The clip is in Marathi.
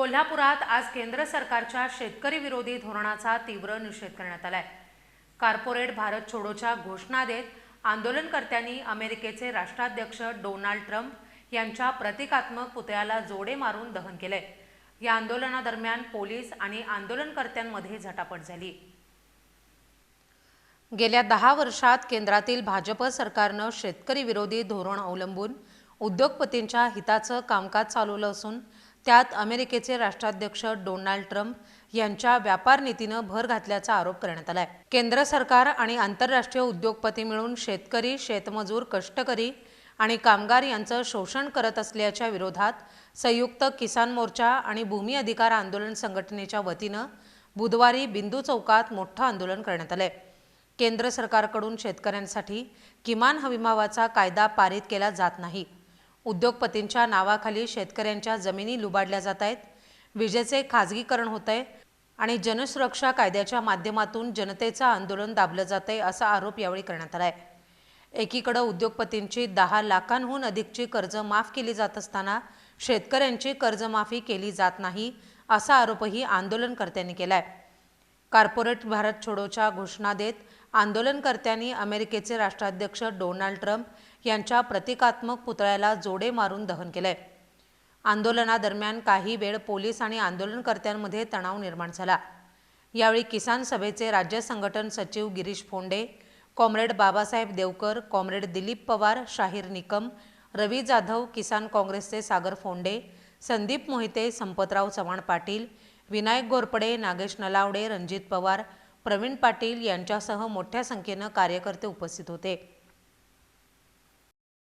कोल्हापुरात आज केंद्र सरकारच्या शेतकरी विरोधी धोरणाचा तीव्र निषेध करण्यात आलाय. कार्पोरेट भारत छोडोच्या घोषणा देत आंदोलनकर्त्यांनी अमेरिकेचे राष्ट्राध्यक्ष डोनाल्ड ट्रम्प यांच्या प्रतिकात्मक पुतळ्याला जोडे मारून दहन केलंय. या आंदोलनादरम्यान पोलीस आणि आंदोलनकर्त्यांमध्ये झटापट झाली. गेल्या दहा वर्षात केंद्रातील भाजप सरकारनं शेतकरी विरोधी धोरण अवलंबून उद्योगपतींच्या हिताचं कामकाज चालवलं असून त्यात अमेरिकेचे राष्ट्राध्यक्ष डोनाल्ड ट्रम्प यांच्या व्यापार नीतीनं भर घातल्याचा आरोप करण्यात आलाय. केंद्र सरकार आणि आंतरराष्ट्रीय उद्योगपती मिळून शेतकरी शेतमजूर कष्टकरी आणि कामगार यांचं शोषण करत असल्याच्या विरोधात संयुक्त किसान मोर्चा आणि भूमी अधिकार आंदोलन संघटनेच्या वतीनं बुधवारी बिंदू चौकात मोठं आंदोलन करण्यात आलंय. केंद्र सरकारकडून शेतकऱ्यांसाठी किमान हमीभावाचा कायदा पारित केला जात नाही. उद्योगपतींच्या नावाखाली शेतकऱ्यांच्या जमिनी लुबाडल्या जात आहेत. विजेचे खाजगीकरण होत आहे आणि जनसुरक्षा कायद्याच्या माध्यमातून जनतेचं आंदोलन दाबलं जात आहे असा आरोप यावेळी करण्यात आला आहे एकीकडं उद्योगपतींची दहा लाखांहून अधिकची कर्ज माफ केली जात असताना शेतकऱ्यांची कर्जमाफी केली जात नाही असा आरोपही आंदोलनकर्त्यांनी केला आहे कॉर्पोरेट भारत छोडोच्या घोषणा देत आंदोलनकर्त्यांनी अमेरिकेचे राष्ट्राध्यक्ष डोनाल्ड ट्रम्प यांच्या प्रतिकात्मक पुतळ्याला जोडे मारून दहन केलंय. आंदोलनादरम्यान काही वेळ पोलीस आणि आंदोलनकर्त्यांमध्ये तणाव निर्माण झाला. यावेळी किसान सभेचे राज्य संघटन सचिव गिरीश फोंडे कॉम्रेड बाबासाहेब देवकर कॉम्रेड दिलीप पवार शाहीर निकम रवी जाधव किसान काँग्रेसचे सागर फोंडे संदीप मोहिते संपतराव चव्हाण पाटील विनायक गोरपडे नागेश नलावडे रणजित पवार प्रवीण पाटील यांच्यासह मोठ्या संख्येनं कार्यकर्ते उपस्थित होते.